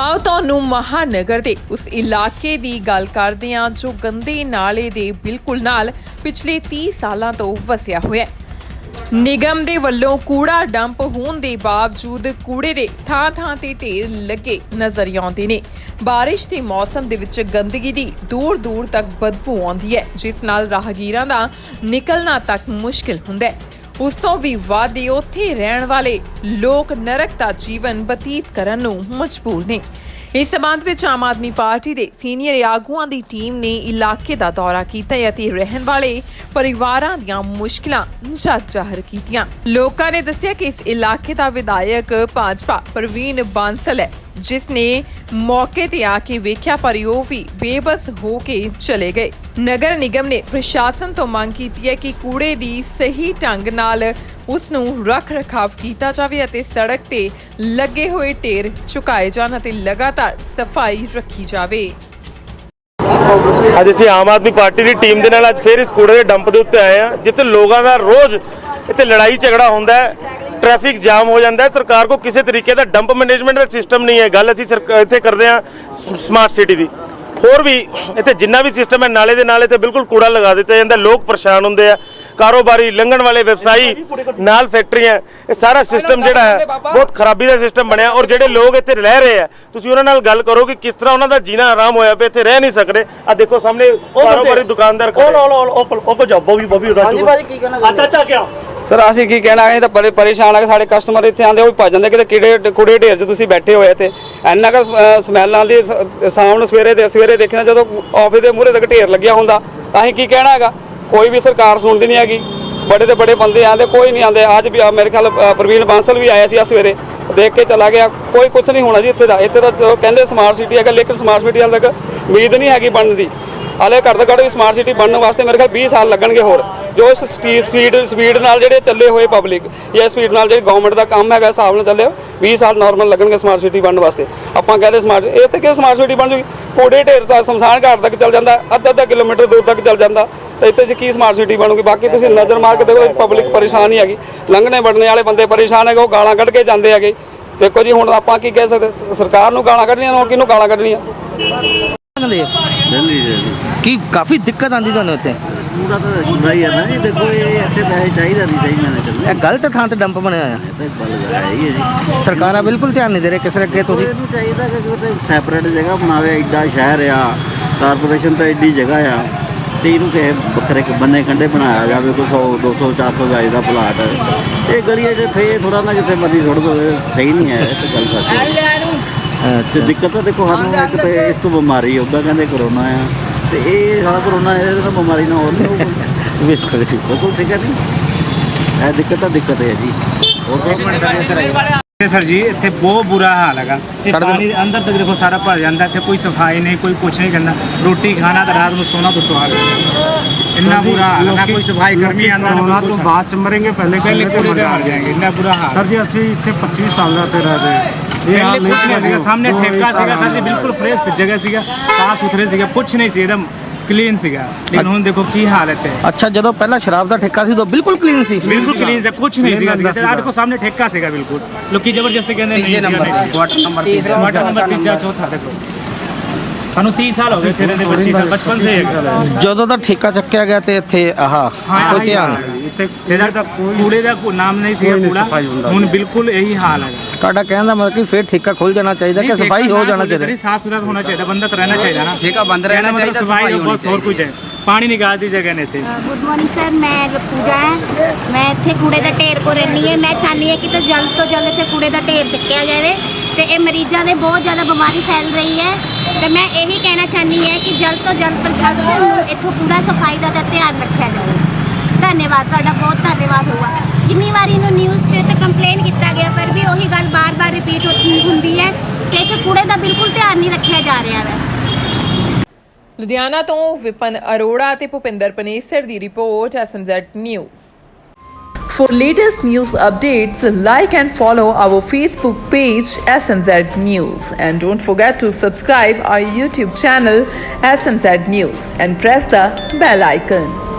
ਆਓ ਤੁਹਾਨੂੰ ਮਹਾਨਗਰ ਦੇ ਉਸ ਇਲਾਕੇ ਦੀ ਗੱਲ ਕਰਦੇ ਹਾਂ ਜੋ ਗੰਦੇ ਨਾਲੇ ਦੇ ਬਿਲਕੁਲ ਨਾਲ ਪਿਛਲੇ 30 ਸਾਲਾਂ ਤੋਂ ਵਸਿਆ ਹੋਇਆ ਹੈ। ਨਿਗਮ ਦੇ ਵੱਲੋਂ ਕੂੜਾ ਡੰਪ ਹੋਣ ਦੇ ਬਾਵਜੂਦ ਕੂੜੇ ਦੇ ਥਾਂ-ਥਾਂ ਤੇ ਢੇਰ ਲੱਗੇ ਨਜ਼ਰ ਆਉਂਦੇ ਨੇ। ਬਾਰਿਸ਼ ਦੇ ਮੌਸਮ ਦੇ ਵਿੱਚ ਗੰਦਗੀ ਦੀ ਦੂਰ-ਦੂਰ ਤੱਕ ਬਦਬੂ ਆਉਂਦੀ ਹੈ, ਜਿਸ ਨਾਲ ਰਾਹਗੀਰਾਂ ਦਾ ਨਿਕਲਣਾ ਤੱਕ ਮੁਸ਼ਕਿਲ ਹੁੰਦਾ ਹੈ। ਉਸ ਤੋਂ ਵੀ ਵੱਧ ਉੱਥੇ ਰਹਿਣ ਵਾਲੇ ਲੋਕ ਨਰਕ ਦਾ ਜੀਵਨ ਬਤੀਤ ਕਰਨ ਨੂੰ ਮਜਬੂਰ ਨੇ। ਇਸ ਸਬੰਧ ਵਿੱਚ ਆਮ ਆਦਮੀ ਪਾਰਟੀ ਦੇ ਸੀਨੀਅਰ ਆਗੂਆਂ ਦੀ ਟੀਮ ਨੇ ਇਲਾਕੇ ਦਾ ਦੌਰਾ ਕੀਤਾ ਅਤੇ ਰਹਿਣ ਵਾਲੇ ਪਰਿਵਾਰਾਂ ਦੀਆਂ ਮੁਸ਼ਕਲਾਂ ਜੱਜ ਜ਼ਾਹਰ ਕੀਤੀਆਂ। ਲੋਕਾਂ ਨੇ ਦੱਸਿਆ ਕਿ ਇਸ ਇਲਾਕੇ ਦਾ ਵਿਧਾਇਕ ਭਾਜਪਾ ਪ੍ਰਵੀਨ ਬਾਂਸਲ ਹੈ। ਜਿਸ ਨੇ ਮੌਕੇ ਤੇ ਆ ਕੇ ਵੇਖਿਆ ਪਰ ਉਹ ਵੀ ਬੇਬਸ ਹੋ ਕੇ ਚਲੇ ਗਏ। ਨਗਰ ਨਿਗਮ ਨੇ ਪ੍ਰਸ਼ਾਸਨ ਤੋਂ ਮੰਗ ਕੀਤੀ ਹੈ ਕਿ ਕੂੜੇ ਦੀ ਸਹੀ ਢੰਗ ਨਾਲ ਉਸ ਨੂੰ ਰੱਖ ਰਖਾਵ ਕੀਤਾ ਜਾਵੇ ਅਤੇ ਸੜਕ ਤੇ ਲੱਗੇ ਹੋਏ ਢੇਰ ਚੁਕਾਏ ਜਾਣ ਅਤੇ ਲਗਾਤਾਰ ਸਫ਼ਾਈ ਰੱਖੀ ਜਾਵੇ। ਅੱਜ ਅਸੀਂ ਆਮ ਆਦਮੀ ਪਾਰਟੀ ਦੀ ਟੀਮ ਦੇ ਨਾਲ ਅੱਜ ਫੇਰ ਇਸ ਕੂੜੇ ਦੇ ਡੰਪ ਦੇ ਉੱਤੇ ਆਏ ਆ ਜਿੱਥੇ ਲੋਕਾਂ ਦਾ ਰੋਜ਼ ਇੱਥੇ ਲੜਾਈ ਝਗੜਾ ਹੁੰਦਾ ਹੈ। ਟ੍ਰੈਫਿਕ ਜਾਮ ਹੋ ਜਾਂਦਾ ਹੈ। ਸਰਕਾਰ ਕੋ ਕਿਸੇ ਤਰੀਕੇ ਦਾ ਡੰਪ ਮੈਨੇਜਮੈਂਟ ਦਾ ਸਿਸਟਮ ਨਹੀਂ ਹੈ। ਗੱਲ ਅਸੀਂ ਇੱਥੇ ਕਰਦੇ ਆ ਸਮਾਰਟ ਸਿਟੀ ਦੀ। ਹੋਰ ਵੀ ਇੱਥੇ ਜਿੰਨਾ ਵੀ ਸਿਸਟਮ ਹੈ ਨਾਲੇ ਦੇ ਨਾਲ ਇੱਥੇ ਬਿਲਕੁਲ ਕੂੜਾ ਲਗਾ ਦਿੱਤਾ ਜਾਂਦਾ ਲੋਕ ਪਰੇਸ਼ਾਨ ਹੁੰਦੇ ਆ। ਕਾਰੋਬਾਰੀ ਲੰਘਣ ਵਾਲੇ ਵਿਵਸਾਈ ਨਾਲ ਫੈਕਟਰੀਆਂ ਇਹ ਸਾਰਾ ਸਿਸਟਮ ਜਿਹੜਾ ਹੈ ਬਹੁਤ ਖਰਾਬੀ ਦਾ ਸਿਸਟਮ ਬਣਿਆ ਔਰ ਜਿਹੜੇ ਲੋਕ ਇੱਥੇ ਰਹਿ ਰਹੇ ਆ ਤੁਸੀਂ ਉਹਨਾਂ ਨਾਲ ਗੱਲ ਕਰੋ ਕਿ ਕਿਸ ਤਰ੍ਹਾਂ ਉਹਨਾਂ ਦਾ ਜੀਣਾ ਆਰਾਮ ਹੋਇਆ ਪਿਆ ਇੱਥੇ ਰਹਿ ਨਹੀਂ ਸਕਦੇ। ਆ ਦੇਖੋ ਸਾਹਮਣੇ ਕਾਰੋਬਾਰੀ ਦੁਕਾਨਦਾਰ ਖੜੇ ਉਹ ਉਹ ਉਹ ਉਹ ਵੀ ਬੋਬੀ ਕੀ ਕਹਿਣਾ ਅੱਛਾ ਅੱਛਾ ਕਿਆ? ਸਰ, ਅਸੀਂ ਕੀ ਕਹਿਣਾ, ਅਸੀਂ ਤਾਂ ਬੜੇ ਪਰੇਸ਼ਾਨ ਆ ਕਿ ਸਾਡੇ ਕਸਟਮਰ ਇੱਥੇ ਆਂਦੇ ਉਹ ਭੱਜ ਜਾਂਦੇ, ਕਿਤੇ ਕਿਹੜੇ ਕੁੜੇ ਢੇਰ 'ਚ ਤੁਸੀਂ ਬੈਠੇ ਹੋਏ ਤੇ ਇੰਨਾ ਕੁ ਸਮੈਲ ਆਉਂਦੀ, ਸ- ਸ਼ਾਮ ਨੂੰ ਸਵੇਰੇ ਦੇ, ਸਵੇਰੇ ਦੇਖਿਆ ਜਦੋਂ ਆਫਿਸ ਦੇ ਮੂਹਰੇ ਤੱਕ ਢੇਰ ਲੱਗਿਆ ਹੁੰਦਾ, ਤਾਂ ਅਸੀਂ ਕੀ ਕਹਿਣਾ ਹੈਗਾ? ਕੋਈ ਵੀ ਸਰਕਾਰ ਸੁਣਦੀ ਨਹੀਂ ਹੈਗੀ। ਬੜੇ ਤੇ ਬੜੇ ਬੰਦੇ ਆਂਦੇ ਕੋਈ ਨਹੀਂ ਆਂਦੇ ਅੱਜ ਵੀ ਮੇਰੇ ਖਿਆਲ ਪ੍ਰਵੀਨ ਬਾਂਸਲ ਵੀ ਆਇਆ ਸੀ ਆ ਸਵੇਰੇ। ਦੇਖ ਕੇ ਚਲਾ ਗਿਆ। ਕੋਈ ਕੁਝ ਨਹੀਂ ਹੋਣਾ ਜੀ ਇੱਥੇ ਦਾ। ਇੱਥੇ ਤਾਂ ਕਹਿੰਦੇ ਸਮਾਰਟ ਸਿਟੀ ਹੈਗਾ, ਲੇਕਿਨ ਸਮਾਰਟ ਸਿਟੀ ਹਾਲੇ ਤੱਕ ਉਮੀਦ ਨਹੀਂ ਹੈਗੀ ਬਣਨ ਦੀ। ਹਾਲੇ ਘੱਟ ਤੋਂ ਘੱਟ ਵੀ ਸਮਾਰਟ ਸਿਟੀ ਬਣਨ ਵਾਸਤੇ ਮੇਰੇ ਖਿਆਲ 20 ਸਾਲ ਲੱਗਣਗੇ ਹੋਰ। ਜੋ ਸਪੀਡ ਸਪੀਡ ਨਾਲ ਜਿਹੜੇ ਚੱਲੇ ਹੋਏ ਪਬਲਿਕ ਜਾਂ ਸਪੀਡ ਨਾਲ ਜਿਹੜੀ ਗਵਰਨਮੈਂਟ ਦਾ ਕੰਮ ਹੈਗਾ ਹਿਸਾਬ ਨਾਲ ਚੱਲੇ 20 ਸਾਲ ਨਾਰਮਲ ਲੱਗਣਗੇ ਸਮਾਰਟ ਸਿਟੀ ਬਣਨ ਵਾਸਤੇ। ਆਪਾਂ ਕਹਿੰਦੇ ਸਮਾਰਟ ਇਹ ਤੇ ਕਿ ਸਮਾਰਟ ਸਿਟੀ ਬਣ ਜੂਗੀ? ਕੋੜੇ ਢੇਰ ਤਾਂ ਸ਼ਮਸ਼ਾਨ ਘਾਟ ਤੱਕ ਚੱਲ ਜਾਂਦਾ ਅੱਧਾ ਅੱਧਾ ਕਿਲੋਮੀਟਰ ਦੂਰ ਤੱਕ ਚੱਲ ਜਾਂਦਾ ਤੇ ਇੱਥੇ 'ਚ ਕੀ ਸਮਾਰਟ ਸਿਟੀ ਬਣੂਗੀ? ਬਾਕੀ ਤੁਸੀਂ ਨਜ਼ਰ ਮਾਰ ਕੇ ਦੇਖੋ ਪਬਲਿਕ ਪਰੇਸ਼ਾਨ ਹੀ ਹੈਗੀ। ਲੰਘਣੇ ਵੜਨੇ ਵਾਲੇ ਬੰਦੇ ਪਰੇਸ਼ਾਨ ਹੈਗੇ ਉਹ ਗਾਲਾਂ ਕੱਢ ਕੇ ਜਾਂਦੇ ਹੈਗੇ। ਦੇਖੋ ਜੀ ਹੁਣ ਆਪਾਂ ਕੀ ਕਹਿ ਸਕਦੇ? ਸਰਕਾਰ ਨੂੰ ਗਾਲਾਂ ਕੱਢਣੀਆਂ ਨੂੰ ਕਿਹਨੂੰ ਗਾਲਾਂ ਕੱਢਣੀਆਂ? ਕੀ ਕਾਫੀ ਦਿੱਕਤ ਆਂਦੀ ਤੁਹਾਨੂੰ ਇੱਥੇ? ਪੂਰਾ ਤਾਂ ਹੁੰਦਾ ਹੀ ਹੈ ਨਾ ਜੀ ਦੇਖੋ ਇਹ ਇੱਥੇ ਪੈਸੇ ਚਾਹੀਦਾ ਨਹੀਂ ਸਹੀ ਮੈਨੇ ਚੱਲਣਾ ਇਹ ਗਲਤ ਥਾਂ ਤੇ ਡੰਪ ਬਣਿਆ ਹੋਇਆ। ਇਹ ਤਾਂ ਬਲ ਹੈ ਹੀ ਹੈ ਜੀ। ਸਰਕਾਰਾਂ ਬਿਲਕੁਲ ਧਿਆਨ ਨਹੀਂ ਦੇ ਰਹੇ ਕਿਸੇ ਅੱਗੇ ਤੁਸੀਂ। ਤੁਸੀਂ ਇਹਨੂੰ ਚਾਹੀਦਾ ਕਿ ਕਿਤੇ ਸੈਪਰੇਟ ਜਗ੍ਹਾ ਬਣਾਵੇ ਐਡਾ ਸ਼ਹਿਰ ਆ ਕਾਰਪੋਰੇਸ਼ਨ ਤਾਂ ਐਡੀ ਜਗ੍ਹਾ ਆ। ਤੇ ਇਹਨੂੰ ਕਿਸੇ ਵੱਖਰੇ ਕ- ਬੰਨੇ ਕੰਡੇ ਬਣਾਇਆ ਜਾਵੇ ਕੋਈ 100 200 400 ਗਾਜ ਦਾ ਪਲਾਟ। ਇਹ ਗਲੀ ਜਿੱਥੇ ਥੋੜਾ ਨਾ ਜਿੱਥੇ ਮਰਜ਼ੀ ਸੁੱਟ ਦੋ ਸਹੀ ਨਹੀਂ ਹੈ ਇਹ ਤਾਂ ਗੱਲ ਸੱਚ ਹੈ। ਤੇ ਦਿੱਕਤ ਤਾਂ ਦੇਖੋ ਸਾਨੂੰ ਇੱਕ ਤੇ ਇਸ ਤੋਂ ਬਿਮਾਰੀ ਉੱਦਾਂ ਕਹਿੰਦੇ ਕਰੋਨਾ ਆ। ਤੇ ਇਹ ਸਾਰਾ ਕਰੋਨਾ ਇਹਦੇ ਨਾਲ ਬਿਮਾਰੀ ਨਾ ਹੋਰ ਬਿਲਕੁਲ ਜੀ। ਬਿਲਕੁਲ ਠੀਕ ਹੈ ਨਹੀਂ ਇਹ ਦਿੱਕਤ ਤਾਂ ਦਿੱਕਤ ਹੈ ਜੀ। ਹੋਰ ਸਭ ਮਿੰਟ ਦਾ ਇੱਧਰ ਆਈ ਸਰ ਜੀ ਇੱਥੇ ਬਹੁਤ ਬੁਰਾ ਹਾਲ ਹੈਗਾ। ਇਹ ਪਾਣੀ ਦੇ ਅੰਦਰ ਤੱਕ ਦੇਖੋ ਸਾਰਾ ਭਰ ਜਾਂਦਾ ਇੱਥੇ ਕੋਈ ਸਫ਼ਾਈ ਨਹੀਂ ਕੋਈ ਕੁਛ ਨਹੀਂ ਕਰਨਾ। ਰੋਟੀ ਖਾਣਾ ਤਾਂ ਰਾਤ ਨੂੰ ਸੋਣਾ ਤੋਂ ਸਵਾਲ ਇੰਨਾ ਬੁਰਾ ਹਾਲ ਨਾ ਕੋਈ ਸਫ਼ਾਈ ਕਰਮੀ ਆਂਦਾ ਨਾ ਤੋਂ ਬਾਅਦ ਚ ਮਰਾਂਗੇ ਪਹਿਲੇ ਪਹਿਲੇ ਕੋਲੇ ਮਰ ਜਾਏਗੇ ਇੰਨਾ ਬੁਰਾ ਹਾਲ ਸਰ ਜੀ ਅਸੀਂ ਇੱਥੇ 25 ਸਾਲ ਦਾ ਤੇ ਰਹੇ ਪਹਿਲੇ ਹਾਲ ਕੁਛ ਨਹੀਂ ਸੀਗਾ ਸਾਹਮਣੇ ਠੇਕਾ ਸੀਗਾ ਜੀ ਬਿਲਕੁਲ ਫਰੈਸ਼ ਜਗ੍ਹਾ ਸੀਗਾ ਸਾਫ਼ ਸੁਥਰੇ ਸੀਗਾ ਕੁਛ ਨਹੀਂ ਸੀ ਇੱਕਦਮ ਕਲੀਨ ਸੀਗਾ। ਲੇਕਿਨ ਹੁਣ ਦੇਖੋ ਕੀ ਹਾਲਤ ਹੈ ਅੱਛਾ ਜਦੋਂ ਪਹਿਲਾਂ ਸ਼ਰਾਬ ਦਾ ਠੇਕਾ ਸੀ ਉਦੋਂ ਬਿਲਕੁਲ ਕਲੀਨ ਸੀ। ਬਿਲਕੁਲ ਕਲੀਨ ਸੀ ਕੁਛ ਨਹੀਂ ਸੀਗਾ ਸੀਗਾ। ਆਹ ਦੇਖੋ ਸਾਹਮਣੇ ਠੇਕਾ ਸੀਗਾ ਬਿਲਕੁਲ। ਲੋਕੀ ਜ਼ਬਰਦਸਤੀ ਕਹਿੰਦੇ ਨਹੀਂ ਨਹੀਂ ਕੁਆਟਰ ਨੰਬਰ ਤੀਸਰਾ ਟਮਾਟਰ ਨੰਬਰ ਤੀਜਾ ਚੌਥਾ ਦੇਖੋ। ਸਾਨੂੰ 30 ਸਾਲ ਹੋ ਗਏ ਤੇਰੇ ਦੇ 25 ਸਾਲ ਬਚਪਨ ਸੇ ਜਦੋਂ ਦਾ ਠੇਕਾ ਚੱਕਿਆ ਗਿਆ ਤੇ ਇੱਥੇ ਆਹ ਕੋਈ ਧਿਆਨ? ਇੱਥੇ ਕੂੜੇ ਦਾ ਕੋਈ ਨਾਮ ਨਹੀਂ ਨਹੀਂ ਕੂੜਾ। ਹੁਣ ਬਿਲਕੁਲ ਇਹੀ ਹਾਲ ਹੈ। ਤੁਹਾਡਾ ਕਹਿਣ ਦਾ ਮਤਲਬ ਕਿ ਫਿਰ ਠੇਕਾ ਖੁੱਲ ਜਾਣਾ ਚਾਹੀਦਾ ਕਿ ਸਫ਼ਾਈ ਹੋ ਜਾਣਾ ਚਾਹੀਦਾ। ਸਾਫ਼ ਸੁਥਰਾ ਹੋਣਾ ਚਾਹੀਦਾ ਬੰਦਾ ਤਾਂ ਰਹਿਣਾ ਚਾਹੀਦਾ ਨਾ। ਠੇਕਾ ਬੰਦ ਰਹਿਣਾ ਚਾਹੀਦਾ, ਸਫ਼ਾਈ ਹੋਰ ਕੁਝ ਹੈ। ਪਾਣੀ ਨਿਕਾਲ ਦੀ ਜਗ੍ਹਾ ਨੇ ਇੱਥੇ। ਗੁੱਡ ਮਾਰਨਿੰਗ ਸਰ ਮੈਂ ਪੂਜਾ ਹੈ ਮੈਂ ਇੱਥੇ ਕੂੜੇ ਦਾ ਢੇਰ ਕੋ ਰਹਿੰਦੀ ਹੈ। ਮੈਂ ਚਾਹੁੰਦੀ ਹਾਂ ਕਿ ਤੇ ਜਲਦ ਤੋਂ ਜਲਦ ਇੱਥੇ ਕੂੜੇ ਦਾ ਢੇਰ ਚੱਕਿਆ ਜਾਵੇ ਤੇ ਇਹ ਮਰੀਜ਼ਾਂ ਦੇ ਬਹੁਤ ਜ਼ਿਆਦਾ ਬਿਮਾਰੀ ਫੈਲ ਰਹੀ ਹੈ। ਤੇ ਮੈਂ ਇਹੀ ਕਹਿਣਾ ਚਾਹੁੰਦੀ ਹਾਂ ਕਿ ਜਲਦ ਤੋਂ ਜਲਦ ਪ੍ਰਸ਼ਾਸਨ ਨੂੰ ਇੱਥੋਂ ਪੂਰਾ ਸਫ਼ਾਈ ਦਾ ਧਿਆਨ ਰੱਖਿਆ ਜਾਵੇ। ਧੰਨਵਾਦ ਤੁਹਾਡਾ ਬਹੁਤ ਧੰਨਵਾਦ ਹੋਊਗਾ। ਕਿੰਨੀ ਵਾਰੀ ਇਹਨੂੰ ਨਿਊਜ਼ 'ਚ ਤੇ ਕੰਪਲੇਨ ਕੀਤਾ ਗਿਆ ਪਰ ਵੀ ਉਹੀ ਬਾਰ-ਬਾਰ ਰਿਪੀਟ ਹੁੰਦੀ ਹੈ ਕਿ ਇੱਥੇ ਕੂੜੇ ਦਾ ਬਿਲਕੁਲ ਧਿਆਨ ਨਹੀਂ ਰੱਖਿਆ ਜਾ ਰਿਹਾ ਹੈ ਲੁਧਿਆਣਾ ਤੋਂ ਵਿਪਨ ਅਰੋੜਾ ਤੇ ਭੁਪਿੰਦਰ ਪਨੇਸਰ ਦੀ report SMZ news For latest news updates, like and follow our Facebook page SMZ News and don't forget to subscribe our YouTube channel SMZ News and press the bell icon.